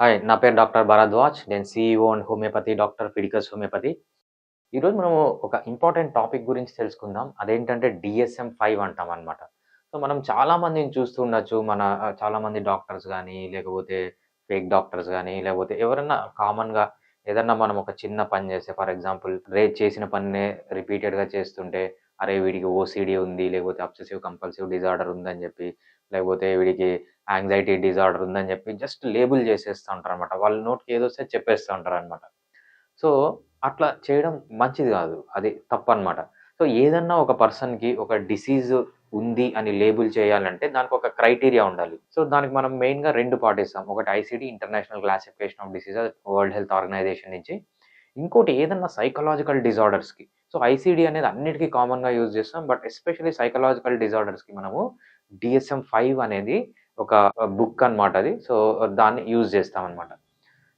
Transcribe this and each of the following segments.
Hi నా పేరు doctor Bharadwaj నేను సిఇఓ అండ్ హోమియోపతి డాక్టర్ ఫిడికస్ హోమియోపతి. ఈరోజు మనము ఒక ఇంపార్టెంట్ టాపిక్ గురించి తెలుసుకుందాం. అదేంటంటే డిఎస్ఎం ఫైవ్ అంటాం అనమాట సో మనం చాలామందిని చూస్తూ ఉండొచ్చు. మన చాలామంది డాక్టర్స్ కానీ లేకపోతే ఫేక్ డాక్టర్స్ కానీ లేకపోతే ఎవరన్నా కామన్గా ఏదన్నా మనం ఒక చిన్న పని చేస్తే ఫర్ ఎగ్జాంపుల్ రేట్ చేసిన పనినే రిపీటెడ్గా చేస్తుంటే అరే వీడికి ఓసిడి ఉంది లేకపోతే అబ్సెసివ్ కంపల్సివ్ డిజార్డర్ ఉందని చెప్పి లేకపోతే వీడికి యాంగ్జైటీ డిజార్డర్ ఉందని చెప్పి జస్ట్ లేబుల్ చేసేస్తూ ఉంటారు అనమాట వాళ్ళ నోట్కి ఏదో వస్తే చెప్పేస్తూ ఉంటారు అనమాట సో అట్లా చేయడం మంచిది కాదు. అది తప్పు అనమాట సో ఏదన్నా ఒక పర్సన్కి ఒక డిసీజ్ ఉంది అని లేబుల్ చేయాలంటే దానికి ఒక క్రైటీరియా ఉండాలి. సో దానికి మనం మెయిన్గా రెండు పాటిస్తాం ఒకటి ICD international classification of disease world health organization నుంచి. ఇంకోటి ఏదన్నా సైకలాజికల్ డిజార్డర్స్కి సో ఐసీడీ అనేది అన్నిటికీ కామన్గా యూజ్ చేస్తాం. బట్ ఎస్పెషల్లీ సైకలాజికల్ డిజార్డర్స్కి మనము డిఎస్ఎం ఫైవ్ అనేది ఒక బుక్ అనమాట అది. సో దాన్ని యూజ్ చేస్తామన్నమాట.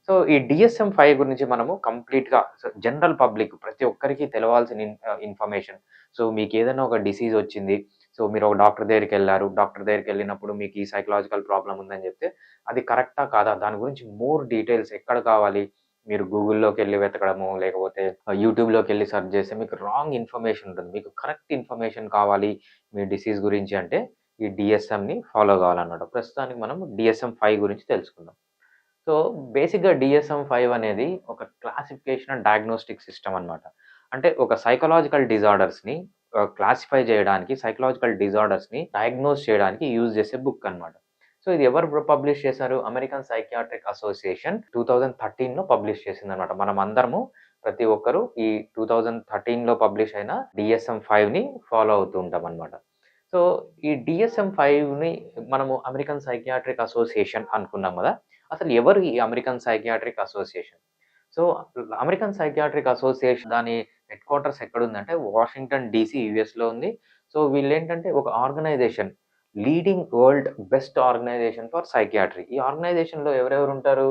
సో ఈ డిఎస్ఎం ఫైవ్ గురించి మనము కంప్లీట్గా జనరల్ పబ్లిక్ ప్రతి ఒక్కరికి తెలవాల్సిన ఇన్ఫర్మేషన్ సో మీకు ఏదైనా ఒక డిసీజ్ వచ్చింది సో మీరు ఒక డాక్టర్ దగ్గరికి వెళ్ళారు డాక్టర్ దగ్గరికి వెళ్ళినప్పుడు మీకు ఈ సైకలాజికల్ ప్రాబ్లం ఉందని చెప్తే అది కరెక్టా కాదా? దాని గురించి మోర్ డీటెయిల్స్ ఎక్కడ కావాలి? మీరు గూగుల్లోకి వెళ్ళి వెతకడము లేకపోతే యూట్యూబ్లోకి వెళ్ళి సెర్చ్ చేస్తే మీకు రాంగ్ ఇన్ఫర్మేషన్ ఉంటుంది. మీకు కరెక్ట్ ఇన్ఫర్మేషన్ కావాలి మీ డిసీజ్ గురించి అంటే ఈ డిఎస్ఎంని ఫాలో కావాలన్నమాట. ప్రస్తుతానికి మనం డిఎస్ఎం ఫైవ్ గురించి తెలుసుకుందాం. సో బేసిక్గా డిఎస్ఎం ఫైవ్ అనేది ఒక క్లాసిఫికేషన్ అండ్ డయాగ్నోస్టిక్ సిస్టమ్ అనమాట అంటే ఒక సైకలాజికల్ డిజార్డర్స్ని క్లాసిఫై చేయడానికి సైకలాజికల్ డిజార్డర్స్ని డయాగ్నోస్ చేయడానికి యూజ్ చేసే బుక్ అన్నమాట. సో ఇది ఎవరు పబ్లిష్ చేశారు? American Psychiatric Association two thousand థర్టీన్లో publish చేసింది అనమాట మనం అందరము ప్రతి ఒక్కరు ఈ టూ థౌజండ్ థర్టీన్లో పబ్లిష్ అయిన డిఎస్ఎం ఫైవ్ని ఫాలో అవుతూ ఉంటాం అనమాట సో ఈ డిఎస్ఎం ఫైవ్ని మనము అమెరికన్ సైకియాట్రిక్ అసోసియేషన్ అనుకున్నాం కదా? అసలు ఎవరు ఈ American Psychiatric Association so American Psychiatric Association దాని హెడ్ క్వార్టర్స్ ఎక్కడుందంటే వాషింగ్టన్ డీసీ యుఎస్లో ఉంది. సో వీళ్ళు ఏంటంటే ఒక organization leading world best organization for psychiatry. ఈ ఆర్గనైజేషన్లో ఎవరెవరు ఉంటారు?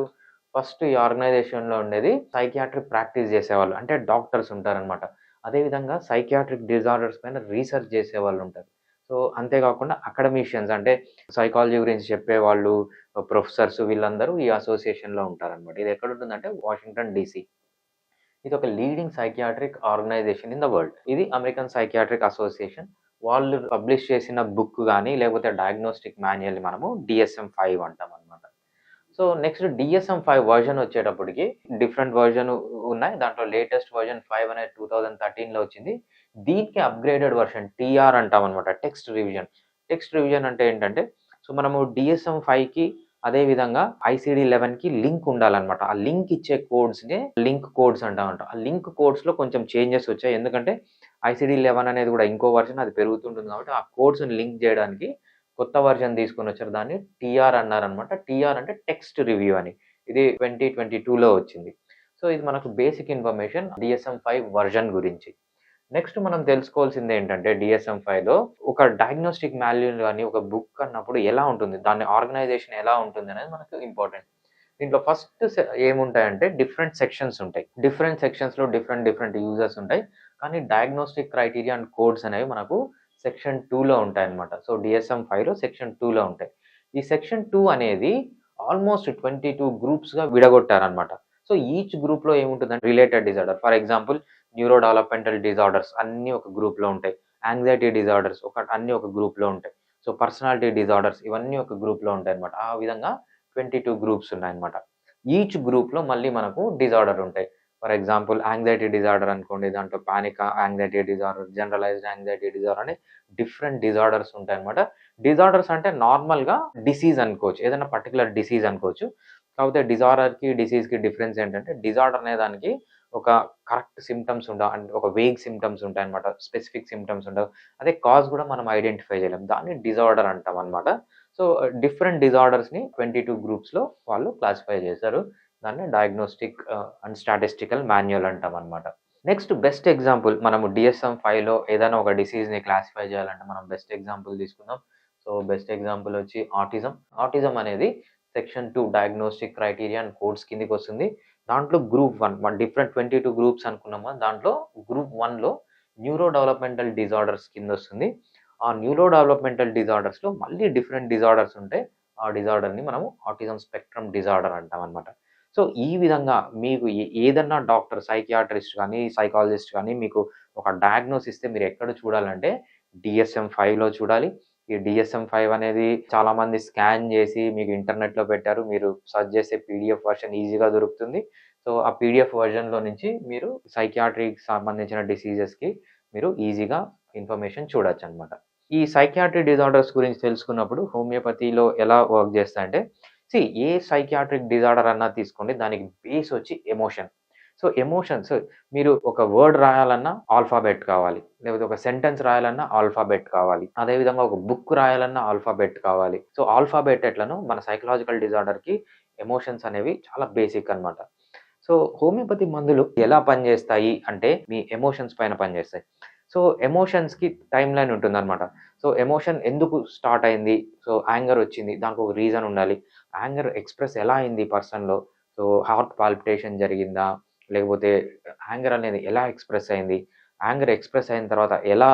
ఫస్ట్ ఈ ఆర్గనైజేషన్లో ఉండేది సైకియాట్రిక్ ప్రాక్టీస్ చేసేవాళ్ళు అంటే డాక్టర్స్ ఉంటారనమాట అదేవిధంగా సైకియాట్రిక్ డిజార్డర్స్ పైన రీసెర్చ్ చేసే వాళ్ళు ఉంటారు. సో అంతేకాకుండా అకాడమిషియన్స్ అంటే సైకాలజీ గురించి చెప్పే వాళ్ళు ప్రొఫెసర్స్ వీళ్ళందరూ ఈ అసోసియేషన్లో ఉంటారనమాట ఇది ఎక్కడ ఉంటుందంటే వాషింగ్టన్ డీసీ ఇది ఒక leading psychiatric organization in the world ఇది అమెరికన్ సైకియాట్రిక్ అసోసియేషన్ వాళ్ళు పబ్లిష్ చేసిన బుక్ కానీ లేకపోతే డయాగ్నోస్టిక్ మాన్యువల్ మనము డిఎస్ఎం ఫైవ్ అంటాం అనమాట so next DSM five version వచ్చేటప్పటికి డిఫరెంట్ వర్జన్ ఉన్నాయి. దాంట్లో లేటెస్ట్ వర్జన్ ఫైవ్ అనేది టూ థౌజండ్ థర్టీన్లో వచ్చింది. దీనికి అప్గ్రేడెడ్ వర్షన్ టీఆర్ అంటాం అనమాట టెక్స్ట్ రివిజన్ టెక్స్ట్ రివిజన్ అంటే ఏంటంటే సో మనము డిఎస్ఎం ఫైవ్కి అదే విధంగా ఐసిడి లెవెన్కి లింక్ ఉండాలన్నమాట. ఆ లింక్ ఇచ్చే కోడ్స్ని లింక్ కోడ్స్ అంటామంట. ఆ లింక్ కోడ్స్లో కొంచెం చేంజెస్ వచ్చాయి. ఎందుకంటే ఐసిడి లెవెన్ అనేది కూడా ఇంకో వర్షన్ అది పెరుగుతుంటుంది కాబట్టి ఆ కోడ్స్ని లింక్ చేయడానికి కొత్త వర్షన్ తీసుకొని వచ్చారు. దాన్ని టీఆర్ అన్నారనమాట టీఆర్ అంటే టెక్స్ట్ రివ్యూ అని. ఇది ట్వంటీ ట్వంటీ టూలో వచ్చింది. సో ఇది మనకు basic information DSM five version గురించి. నెక్స్ట్ మనం తెలుసుకోవాల్సింది ఏంటంటే డిఎస్ఎం ఫైవ్లో ఒక డయాగ్నోస్టిక్ మాన్యుల్ కానీ ఒక బుక్ అన్నప్పుడు ఎలా ఉంటుంది? దాని ఆర్గనైజేషన్ ఎలా ఉంటుంది అనేది మనకు ఇంపార్టెంట్ దీంట్లో ఫస్ట్ ఏముంటాయంటే డిఫరెంట్ సెక్షన్స్ ఉంటాయి. డిఫరెంట్ సెక్షన్స్లో డిఫరెంట్ డిఫరెంట్ యూజర్స్ ఉంటాయి. కానీ డయాగ్నోస్టిక్ క్రైటీరియా అండ్ కోడ్స్ అనేవి మనకు సెక్షన్ టూలో ఉంటాయి అనమాట సో డిఎస్ఎం ఫైవ్లో సెక్షన్ టూలో ఉంటాయి. ఈ సెక్షన్ టూ అనేది ఆల్మోస్ట్ ట్వంటీ టూ గ్రూప్స్గా విడగొట్టారనమాట సో ఈచ్ గ్రూప్లో ఏముంటుందంటే related disorder for example neuro developmental disorders అన్నీ ఒక గ్రూప్లో ఉంటాయి. యాంగ్జైటీ డిజార్డర్స్ ఒక అన్నీ ఒక గ్రూప్లో ఉంటాయి. సో పర్సనాలిటీ డిజార్డర్స్ ఇవన్నీ ఒక గ్రూప్లో ఉంటాయి అనమాట ఆ విధంగా ట్వంటీ టూ గ్రూప్స్ ఉన్నాయన్నమాట ఈచ్ గ్రూప్లో మళ్ళీ మనకు డిజార్డర్ ఉంటాయి. ఫర్ ఎగ్జాంపుల్ యాంగ్జైటీ డిజార్డర్ అనుకోండి దాంట్లో panic anxiety disorder generalised anxiety disorder అని డిఫరెంట్ డిజార్డర్స్ ఉంటాయి అనమాట డిజార్డర్స్ అంటే నార్మల్గా డిసీజ్ అనుకోవచ్చు. ఏదైనా పర్టికులర్ డిసీజ్ అనుకోవచ్చు. కాకపోతే డిజార్డర్కి డిసీజ్కి డిఫరెన్స్ ఏంటంటే డిజార్డర్ అనే దానికి ఒక కరెక్ట్ సిమ్టమ్స్ ఉండవు అండ్ ఒక వేగ్ సిమ్టమ్స్ ఉంటాయి అనమాట స్పెసిఫిక్ సిమ్టమ్స్ ఉండవు. అదే కాజ్ కూడా మనం ఐడెంటిఫై చేయలేం. దాన్ని డిజార్డర్ అంటాం అనమాట సో డిఫరెంట్ డిజార్డర్స్ని ట్వంటీ టూ గ్రూప్స్లో వాళ్ళు క్లాసిఫై చేశారు. దాన్ని డయాగ్నోస్టిక్ అండ్ స్టాటిస్టికల్ మాన్యువల్ అంటాం అనమాట నెక్స్ట్ బెస్ట్ ఎగ్జాంపుల్ మనము డిఎస్ఎం ఫైవ్లో ఏదైనా ఒక డిసీజ్ని క్లాసిఫై చేయాలంటే మనం బెస్ట్ ఎగ్జాంపుల్ తీసుకుందాం. సో బెస్ట్ ఎగ్జాంపుల్ వచ్చి ఆటిజం ఆటిజం అనేది section two diagnostic criteria and codes కిందికి వస్తుంది దాంట్లో గ్రూప్ వన్ మన డిఫరెంట్ ట్వంటీ టూ గ్రూప్స్ అనుకున్నామా దాంట్లో గ్రూప్ వన్లో న్యూరో డెవలప్మెంటల్ డిజార్డర్స్ కింద వస్తుంది ఆ న్యూరో డెవలప్మెంటల్ డిజార్డర్స్లో మళ్ళీ డిఫరెంట్ డిజార్డర్స్ ఉంటాయి ఆ డిజార్డర్‌ని మనము ఆటిజం స్పెక్ట్రమ్ డిజార్డర్ అంటామనమాట. సో, ఈ విధంగా మీకు ఏ ఏదన్నా డాక్టర్ సైకియాట్రిస్ట్ కానీ సైకాలజిస్ట్ కానీ మీకు ఒక డయాగ్నోస్ ఇస్తే మీరు ఎక్కడ చూడాలంటే డిఎస్ఎం ఫైవ్లో చూడాలి. ఈ డిఎస్ఎం ఫైవ్ అనేది చాలామంది స్కాన్ చేసి మీకు ఇంటర్నెట్‌లో పెట్టారు. మీరు సర్చ్ చేస్తే పీడీఎఫ్ వర్షన్ ఈజీగా దొరుకుతుంది. సో, ఆ పీడీఎఫ్ వర్షన్‌లో నుంచి మీరు సైకియాట్రీకి సంబంధించిన డిసీజెస్‌కి మీరు ఈజీగా ఇన్ఫర్మేషన్ చూడొచ్చనమాట. ఈ సైకియాట్రిక్ డిజార్డర్స్ గురించి తెలుసుకున్నప్పుడు హోమియోపతిలో ఎలా వర్క్ చేస్తాయంటే సి ఏ సైకియాట్రిక్ డిజార్డర్ అన్నా తీసుకోండి దానికి బేస్ వచ్చి ఎమోషన్. సో, ఎమోషన్స్ మీరు ఒక వర్డ్ రాయాలన్నా ఆల్ఫాబెట్ కావాలి. లేకపోతే ఒక సెంటెన్స్ రాయాలన్నా ఆల్ఫాబెట్ కావాలి. అదే విధంగా ఒక బుక్ రాయాలన్నా ఆల్ఫాబెట్ కావాలి. సో, ఆల్ఫాబెట్ ఎట్లను మన సైకలాజికల్ డిజార్డర్‌కి ఎమోషన్స్ అనేవి చాలా బేసిక్ అనమాట. సో, హోమియోపతి మందులు ఎలా పనిచేస్తాయి అంటే మీ ఎమోషన్స్ పైన పనిచేస్తాయి. సో, ఎమోషన్స్‌కి టైం లైన్ ఉంటుందన్నమాట సో, ఎమోషన్ ఎందుకు స్టార్ట్ అయింది? సో, యాంగర్ వచ్చింది. దానికి ఒక రీజన్ ఉండాలి. యాంగర్ ఎక్స్‌ప్రెస్ ఎలా అయింది పర్సన్‌లో? సో, హార్ట్ పాల్పిటేషన్ జరిగిందా? లేకపోతే యాంగర్ అనేది ఎలా ఎక్స్‌ప్రెస్ అయింది? యాంగర్ ఎక్స్‌ప్రెస్ అయిన తర్వాత ఎలా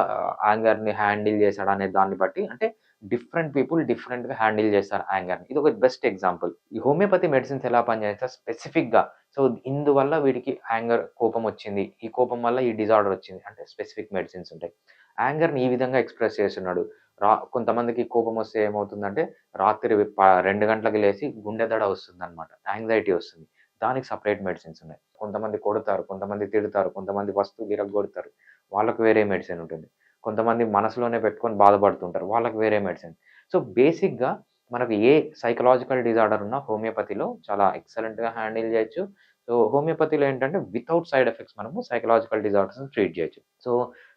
యాంగర్‌ని హ్యాండిల్ చేశాడనే దాన్ని బట్టి అంటే డిఫరెంట్ పీపుల్ డిఫరెంట్‌గా హ్యాండిల్ చేస్తారు యాంగర్‌ని. ఒక బెస్ట్ ఎగ్జాంపుల్. ఈ హోమియోపతి మెడిసిన్స్ ఎలా పనిచేస్తారు స్పెసిఫిక్‌గా సో, ఇందువల్ల వీడికి యాంగర్ కోపం వచ్చింది. ఈ కోపం వల్ల ఈ డిజార్డర్ వచ్చింది. అంటే స్పెసిఫిక్ మెడిసిన్స్ ఉంటాయి. యాంగర్‌ని ఈ విధంగా ఎక్స్‌ప్రెస్ చేస్తున్నాడు. రా కొంతమందికి కోపం వస్తే ఏమవుతుందంటే రాత్రి ప 2 గంటలకు లేచి గుండె దడ వస్తుందనమాట. యాంగ్జైటీ వస్తుంది. దానికి సపరేట్ మెడిసిన్స్ ఉన్నాయి. కొంతమంది కొడతారు, కొంతమంది తిడతారు, కొంతమంది వస్తువులు ఇరగొడతారు వాళ్ళకు వేరే మెడిసిన్ ఉంటుంది. కొంతమంది మనసులోనే పెట్టుకొని బాధపడుతుంటారు. వాళ్ళకి వేరే మెడిసిన్. సో, బేసిక్‌గా మనకు ఏ సైకలాజికల్ డిజార్డర్ ఉన్నా హోమియోపతిలో చాలా ఎక్సలెంట్‌గా హ్యాండిల్ చేయొచ్చు. సో, హోమియోపతిలో ఏంటంటే వితౌట్ సైడ్ ఎఫెక్ట్స్ మనము సైకలాజికల్ డిజార్డర్స్‌ని ట్రీట్ చేయొచ్చు. సో,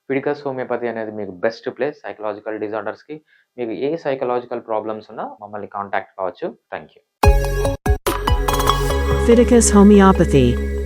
ఫిడికస్ హోమియోపతి అనేది మీకు బెస్ట్ ప్లేస్ సైకలాజికల్ డిజార్డర్స్‌కి. మీకు ఏ సైకలాజికల్ ప్రాబ్లమ్స్ ఉన్నా మమ్మల్ని కాంటాక్ట్ కావచ్చు. Thank you. Pharmaceuticus homeopathy.